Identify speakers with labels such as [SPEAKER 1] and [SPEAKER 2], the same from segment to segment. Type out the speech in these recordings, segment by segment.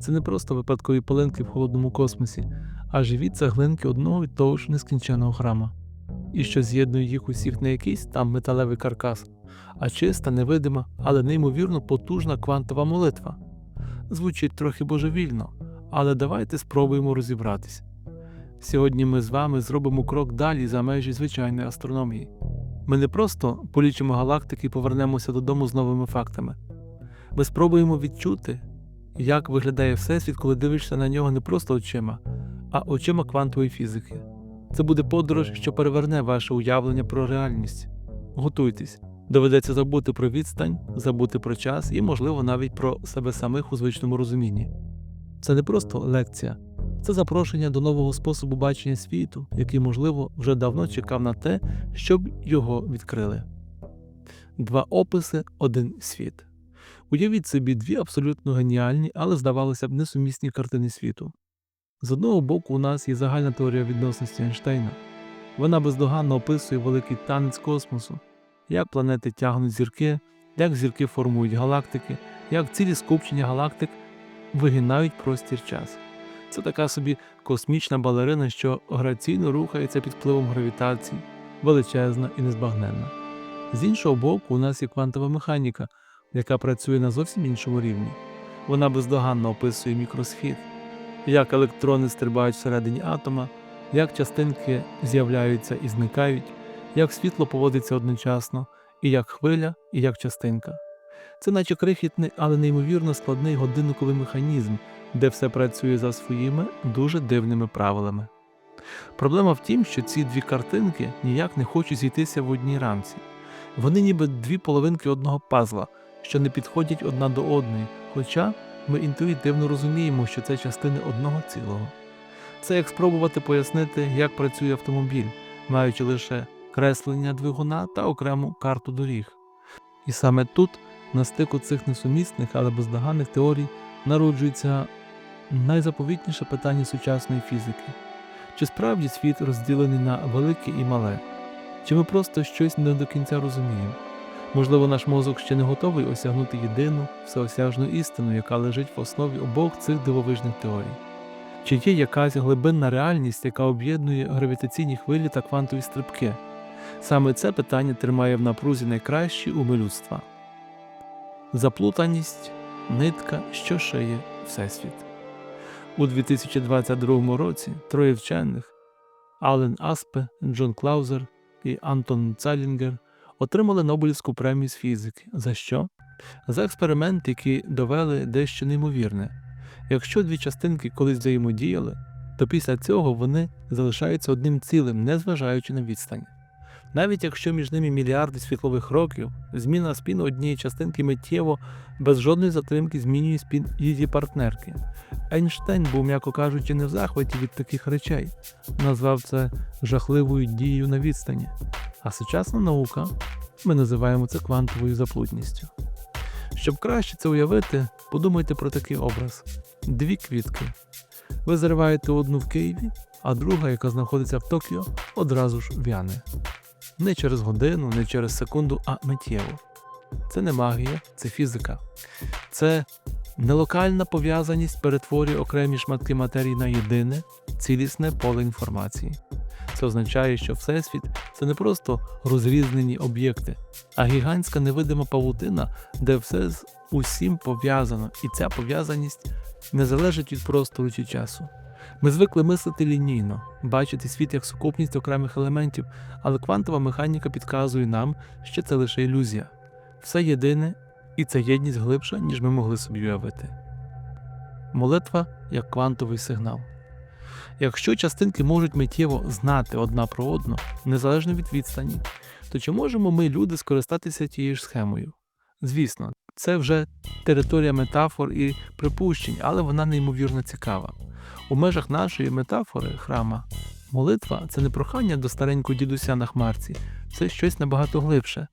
[SPEAKER 1] це не просто випадкові пилинки в холодному космосі, а живі цеглинки одного і того ж нескінченого храма. І що з'єднує їх усіх не якийсь там металевий каркас, а чиста, невидима, але неймовірно потужна квантова молитва. Звучить трохи божевільно, але давайте спробуємо розібратись. Сьогодні ми з вами зробимо крок далі за межі звичайної астрономії. Ми не просто полічимо галактики і повернемося додому з новими фактами. Ми спробуємо відчути, як виглядає Всесвіт, коли дивишся на нього не просто очима, а очима квантової фізики. Це буде подорож, що переверне ваше уявлення про реальність. Готуйтесь, доведеться забути про відстань, забути про час і, можливо, навіть про себе самих у звичному розумінні. Це не просто лекція, це запрошення до нового способу бачення світу, який, можливо, вже давно чекав на те, щоб його відкрили. Два описи, один світ. Уявіть собі дві абсолютно геніальні, але здавалося б несумісні картини світу. З одного боку, у нас є загальна теорія відносності Ейнштейна. Вона бездоганно описує великий танець космосу, як планети тягнуть зірки, як зірки формують галактики, як цілі скупчення галактик вигинають простір час. Це така собі космічна балерина, що граційно рухається під впливом гравітації, величезна і незбагненна. З іншого боку, у нас є квантова механіка, яка працює на зовсім іншому рівні. Вона бездоганно описує мікросхід, як електрони стрибають всередині атома, як частинки з'являються і зникають, як світло поводиться одночасно, і як хвиля, і як частинка. Це наче крихітний, але неймовірно складний годинниковий механізм, де все працює за своїми дуже дивними правилами. Проблема в тім, що ці дві картинки ніяк не хочуть зійтися в одній рамці. Вони ніби дві половинки одного пазла, що не підходять одна до одної, хоча ми інтуїтивно розуміємо, що це частини одного цілого. Це як спробувати пояснити, як працює автомобіль, маючи лише креслення двигуна та окрему карту доріг. І саме тут, на стику цих несумісних, але бездоганних теорій, народжується найзаповітніше питання сучасної фізики: чи справді світ розділений на велике і мале? Чи ми просто щось не до кінця розуміємо? Можливо, наш мозок ще не готовий осягнути єдину всеосяжну істину, яка лежить в основі обох цих дивовижних теорій. Чи є якась глибинна реальність, яка об'єднує гравітаційні хвилі та квантові стрибки? Саме це питання тримає в напрузі найкращі уми людства. Заплутаність нитка, що шиє Всесвіт. У 2022 році троє вчених Ален Аспе, Джон Клаузер і Антон Цалінгер отримали Нобелівську премію з фізики. За що? За експеримент, які довели дещо неймовірне. Якщо дві частинки колись взаємодіяли, то після цього вони залишаються одним цілим, незважаючи на відстань. Навіть якщо між ними мільярди світлових років, зміна спіну однієї частинки миттєво без жодної затримки змінює спін її партнерки. Ейнштейн був, м'яко кажучи, не в захваті від таких речей, назвав це жахливою дією на відстані. А сучасна наука ми називаємо це квантовою заплутністю. Щоб краще це уявити, подумайте про такий образ: дві квітки. Ви зариваєте одну в Києві, а друга, яка знаходиться в Токіо, одразу ж в'яне. Не через годину, не через секунду, а миттєво. Це не магія, це фізика. Це нелокальна пов'язаність перетворює окремі шматки матерії на єдине, цілісне поле інформації. Це означає, що Всесвіт це не просто розрізнені об'єкти, а гігантська невидима павутина, де все з усім пов'язано, і ця пов'язаність не залежить від простору чи часу. Ми звикли мислити лінійно, бачити світ як сукупність окремих елементів, але квантова механіка підказує нам, що це лише ілюзія. Все єдине, і ця єдність глибша, ніж ми могли собі уявити. Молитва як квантовий сигнал. Якщо частинки можуть миттєво знати одна про одну, незалежно від відстані, то чи можемо ми, люди, скористатися тією ж схемою? Звісно, це вже територія метафор і припущень, але вона неймовірно цікава. У межах нашої метафори храма молитва це не прохання до старенького дідуся на хмарці, це щось набагато глибше.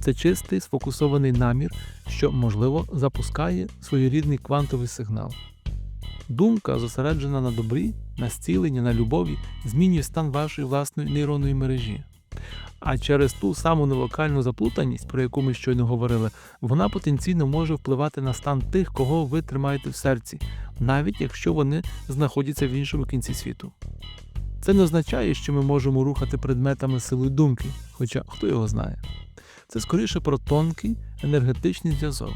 [SPEAKER 1] Це чистий сфокусований намір, що, можливо, запускає своєрідний квантовий сигнал. Думка, зосереджена на добрі, на зціленні, на любові, змінює стан вашої власної нейронної мережі. А через ту саму нелокальну заплутаність, про яку ми щойно говорили, вона потенційно може впливати на стан тих, кого ви тримаєте в серці, навіть якщо вони знаходяться в іншому кінці світу. Це не означає, що ми можемо рухати предметами силою думки, хоча хто його знає. Це скоріше про тонкий енергетичний зв'язок.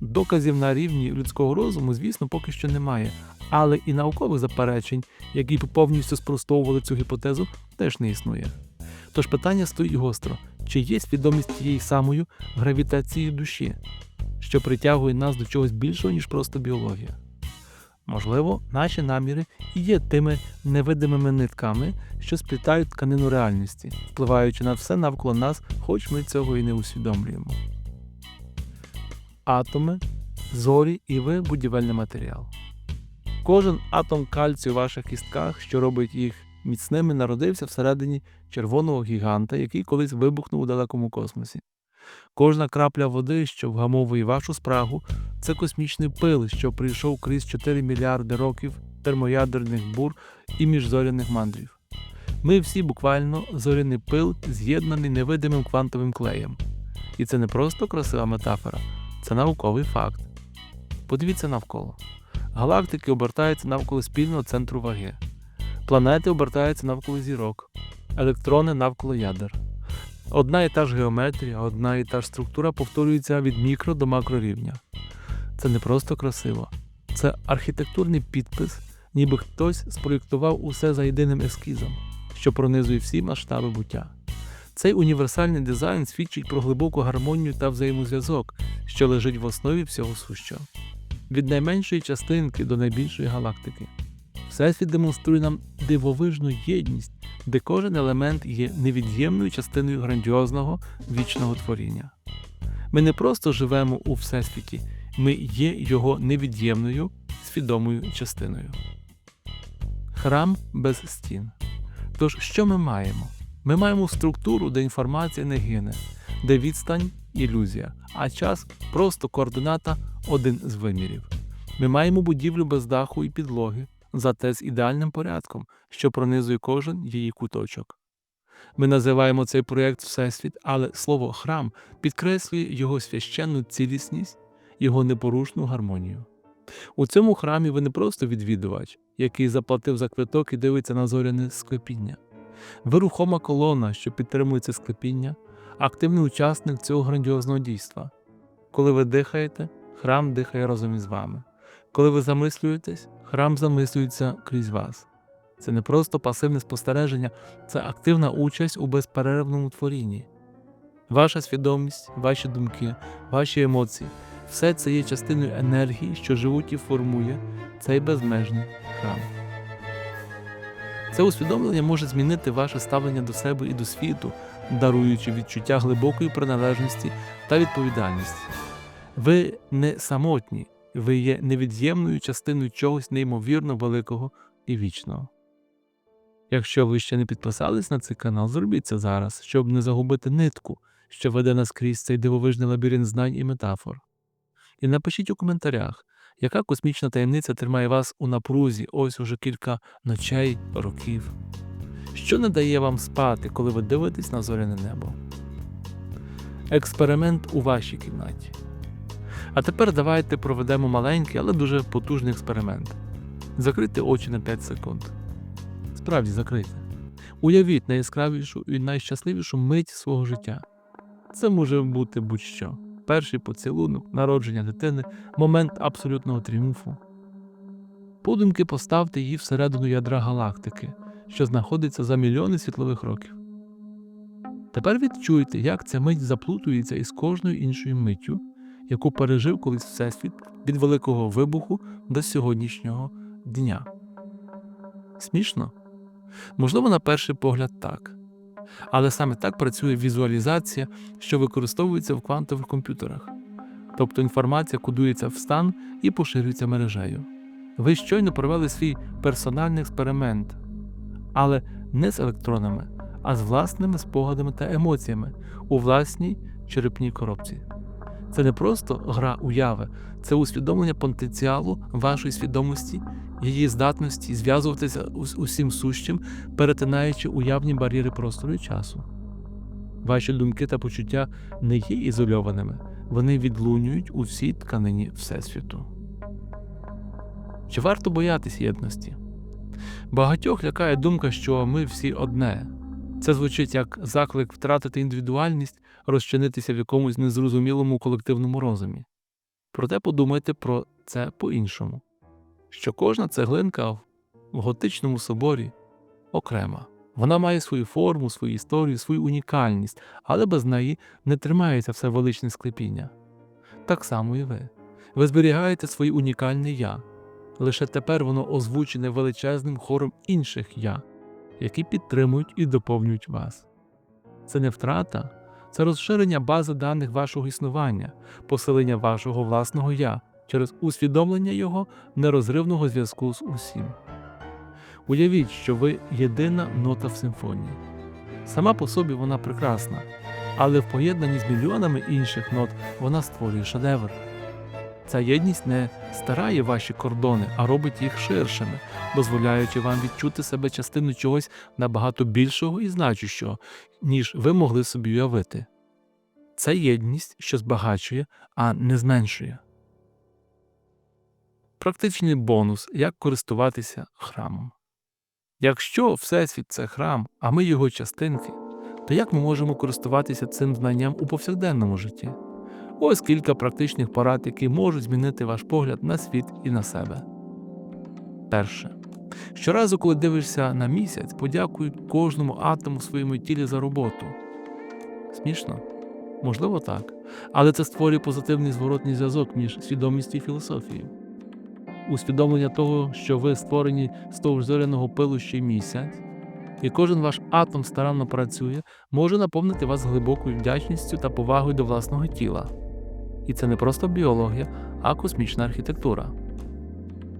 [SPEAKER 1] Доказів на рівні людського розуму, звісно, поки що немає, але і наукових заперечень, які повністю спростовували цю гіпотезу, теж не існує. Тож питання стоїть гостро: чи є свідомість тієї самої гравітації душі, що притягує нас до чогось більшого, ніж просто біологія? Можливо, наші наміри і є тими невидимими нитками, що сплітають тканину реальності, впливаючи на все навколо нас, хоч ми цього і не усвідомлюємо. Атоми, зорі і ви будівельний матеріал. Кожен атом кальцію у ваших кістках, що робить їх міцними, народився всередині червоного гіганта, який колись вибухнув у далекому космосі. Кожна крапля води, що вгамовує вашу спрагу, це космічний пил, що прийшов крізь 4 мільярди років термоядерних бур і міжзоряних мандрів. Ми всі буквально зоряний пил, з'єднаний невидимим квантовим клеєм. І це не просто красива метафора, це науковий факт. Подивіться навколо. Галактики обертаються навколо спільного центру ваги. Планети обертаються навколо зірок, електрони навколо ядер. Одна і та ж геометрія, одна і та ж структура повторюється від мікро до макрорівня. Це не просто красиво, це архітектурний підпис, ніби хтось спроєктував усе за єдиним ескізом, що пронизує всі масштаби буття. Цей універсальний дизайн свідчить про глибоку гармонію та взаємозв'язок, що лежить в основі всього сущого. Від найменшої частинки до найбільшої галактики. Всесвіт демонструє нам дивовижну єдність, де кожен елемент є невід'ємною частиною грандіозного вічного творіння. Ми не просто живемо у Всесвіті, ми є його невід'ємною свідомою частиною. Храм без стін. Тож, що ми маємо? Ми маємо структуру, де інформація не гине, де відстань ілюзія, а час просто координата один з вимірів. Ми маємо будівлю без даху і підлоги, зате з ідеальним порядком, що пронизує кожен її куточок. Ми називаємо цей проєкт Всесвіт, але слово храм підкреслює його священну цілісність, його непорушну гармонію. У цьому храмі ви не просто відвідувач, який заплатив за квиток і дивиться на зоряне склепіння. Ви рухома колона, що підтримує це склепіння, активний учасник цього грандіозного дійства. Коли ви дихаєте, храм дихає разом із вами. Коли ви замислюєтесь, храм замислюється крізь вас. Це не просто пасивне спостереження, це активна участь у безперервному творінні. Ваша свідомість, ваші думки, ваші емоції все це є частиною енергії, що живуть і формує цей безмежний храм. Це усвідомлення може змінити ваше ставлення до себе і до світу, даруючи відчуття глибокої приналежності та відповідальності. Ви не самотні, ви є невід'ємною частиною чогось неймовірно великого і вічного. Якщо ви ще не підписались на цей канал, зробіть це зараз, щоб не загубити нитку, що веде нас крізь цей дивовижний лабіринт знань і метафор. І напишіть у коментарях, яка космічна таємниця тримає вас у напрузі ось уже кілька ночей, років. Що не дає вам спати, коли ви дивитесь на зоряне небо? Експеримент у вашій кімнаті. А тепер давайте проведемо маленький, але дуже потужний експеримент. Закрийте очі на 5 секунд. Справді закрийте. Уявіть найяскравішу і найщасливішу мить свого життя. Це може бути будь-що. Перший поцілунок, народження дитини, момент абсолютного тріумфу. Подумки поставте її всередину ядра галактики, що знаходиться за мільйони світлових років. Тепер відчуйте, як ця мить заплутується із кожною іншою миттю, яку пережив колись Всесвіт від великого вибуху до сьогоднішнього дня. Смішно? Можливо, на перший погляд так. Але саме так працює візуалізація, що використовується в квантових комп'ютерах. Тобто інформація кодується в стан і поширюється мережею. Ви щойно провели свій персональний експеримент, але не з електронами, а з власними спогадами та емоціями у власній черепній коробці. Це не просто гра уяви, це усвідомлення потенціалу вашої свідомості, її здатності зв'язуватися з усім сущим, перетинаючи уявні бар'єри простору і часу. Ваші думки та почуття не є ізольованими, вони відлунюють у всій тканині Всесвіту. Чи варто боятись єдності? Багатьох лякає думка, що ми всі одне. Це звучить як заклик втратити індивідуальність, розчинитися в якомусь незрозумілому колективному розумі. Проте подумайте про це по-іншому, що кожна цеглинка в готичному соборі окрема. Вона має свою форму, свою історію, свою унікальність, але без неї не тримається все величне склепіння. Так само і ви. Ви зберігаєте своє унікальне я. Лише тепер воно озвучене величезним хором інших я, які підтримують і доповнюють вас. Це не втрата, це розширення бази даних вашого існування, посилення вашого власного я через усвідомлення його нерозривного зв'язку з усім. Уявіть, що ви єдина нота в симфонії. Сама по собі вона прекрасна, але в поєднанні з мільйонами інших нот вона створює шедевр. Ця єдність не старає ваші кордони, а робить їх ширшими, дозволяючи вам відчути себе частиною чогось набагато більшого і значущого, ніж ви могли собі уявити. Це єдність, що збагачує, а не зменшує. Практичний бонус як користуватися храмом. Якщо Всесвіт це храм, а ми його частинки, то як ми можемо користуватися цим знанням у повсякденному житті? Ось кілька практичних порад, які можуть змінити ваш погляд на світ і на себе. Перше. Щоразу, коли дивишся на місяць, подякуй кожному атому в своєму тілі за роботу. Смішно? Можливо, так. Але це створює позитивний зворотний зв'язок між свідомістю і філософією. Усвідомлення того, що ви створені з того ж зоряного пилу ще й місяць, і кожен ваш атом старанно працює, може наповнити вас глибокою вдячністю та повагою до власного тіла. І це не просто біологія, а космічна архітектура.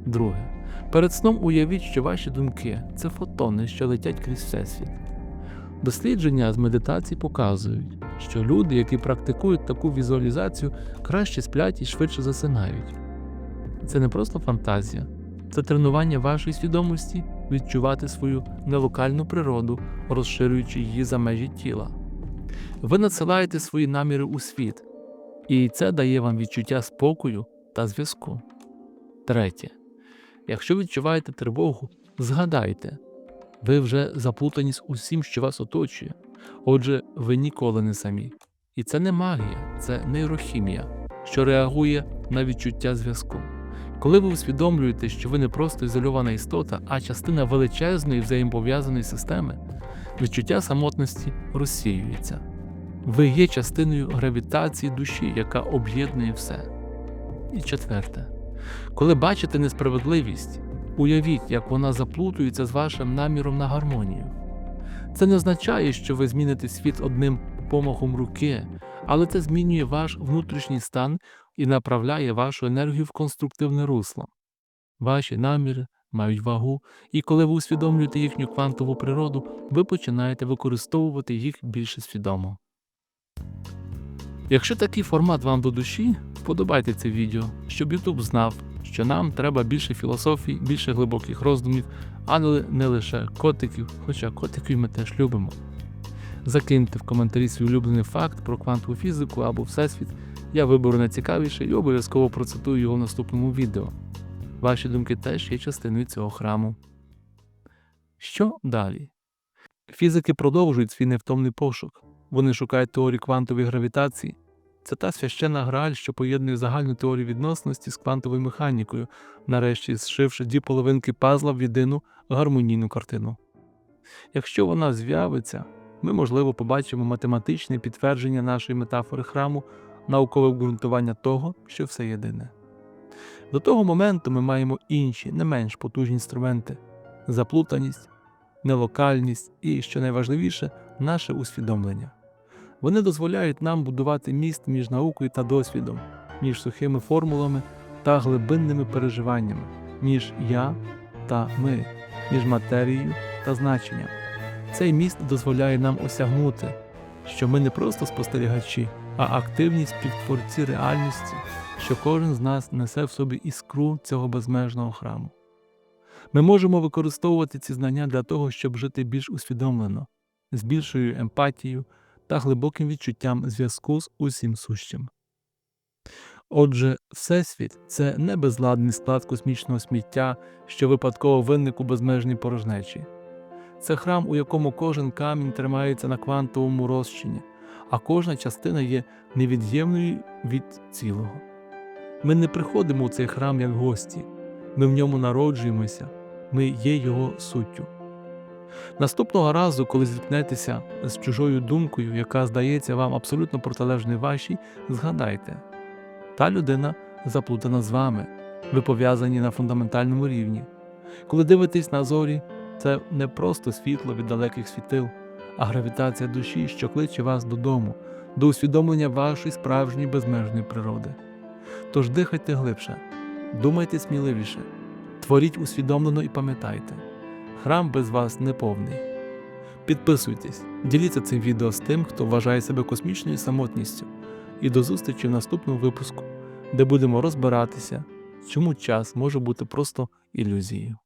[SPEAKER 1] Друге. Перед сном уявіть, що ваші думки це фотони, що летять крізь всесвіт. Дослідження з медитації показують, що люди, які практикують таку візуалізацію, краще сплять і швидше засинають. Це не просто фантазія, це тренування вашої свідомості відчувати свою нелокальну природу, розширюючи її за межі тіла. Ви надсилаєте свої наміри у світ, і це дає вам відчуття спокою та зв'язку. Третє. Якщо відчуваєте тривогу, згадайте, ви вже заплутані з усім, що вас оточує. Отже, ви ніколи не самі. І це не магія, це нейрохімія, що реагує на відчуття зв'язку. Коли ви усвідомлюєте, що ви не просто ізольована істота, а частина величезної взаємопов'язаної системи, відчуття самотності розсіюється. Ви є частиною гравітації душі, яка об'єднує все. І четверте, коли бачите несправедливість, уявіть, як вона заплутується з вашим наміром на гармонію. Це не означає, що ви зміните світ одним помахом руки, але це змінює ваш внутрішній стан і направляє вашу енергію в конструктивне русло. Ваші наміри мають вагу, і коли ви усвідомлюєте їхню квантову природу, ви починаєте використовувати їх більше свідомо. Якщо такий формат вам до душі, вподобайте це відео, щоб YouTube знав, що нам треба більше філософій, більше глибоких роздумів, а не лише котиків, хоча котиків ми теж любимо. Закиньте в коментарі свій улюблений факт про квантову фізику або всесвіт. Я виберу найцікавіше і обов'язково процитую його в наступному відео. Ваші думки теж є частиною цього храму. Що далі? Фізики продовжують свій невтомний пошук. Вони шукають теорію квантової гравітації. Це та священна граль, що поєднує загальну теорію відносності з квантовою механікою, нарешті зшивши дві половинки пазла в єдину гармонійну картину. Якщо вона з'явиться, ми, можливо, побачимо математичне підтвердження нашої метафори храму, наукове обґрунтування того, що все єдине. До того моменту ми маємо інші, не менш потужні інструменти заплутаність, нелокальність і, що найважливіше, наше усвідомлення. Вони дозволяють нам будувати міст між наукою та досвідом, між сухими формулами та глибинними переживаннями, між я та ми, між матерією та значенням. Цей міст дозволяє нам осягнути, що ми не просто спостерігачі, а активні співтворці реальності, що кожен з нас несе в собі іскру цього безмежного храму. Ми можемо використовувати ці знання для того, щоб жити більш усвідомлено, з більшою емпатією та глибоким відчуттям зв'язку з усім сущим. Отже, Всесвіт це не безладний склад космічного сміття, що випадково виник у безмежній порожнечі. Це храм, у якому кожен камінь тримається на квантовому розчині, а кожна частина є невід'ємною від цілого. Ми не приходимо у цей храм як гості, ми в ньому народжуємося, ми є його суттю. Наступного разу, коли зіткнетеся з чужою думкою, яка здається вам абсолютно протилежною вашій, згадайте, та людина заплутана з вами, ви пов'язані на фундаментальному рівні. Коли дивитесь на зорі, це не просто світло від далеких світил, а гравітація душі, що кличе вас додому, до усвідомлення вашої справжньої безмежної природи. Тож дихайте глибше, думайте сміливіше, творіть усвідомлено і пам'ятайте, храм без вас не повний. Підписуйтесь, діліться цим відео з тим, хто вважає себе космічною самотністю, і до зустрічі в наступному випуску, де будемо розбиратися, чому час може бути просто ілюзією.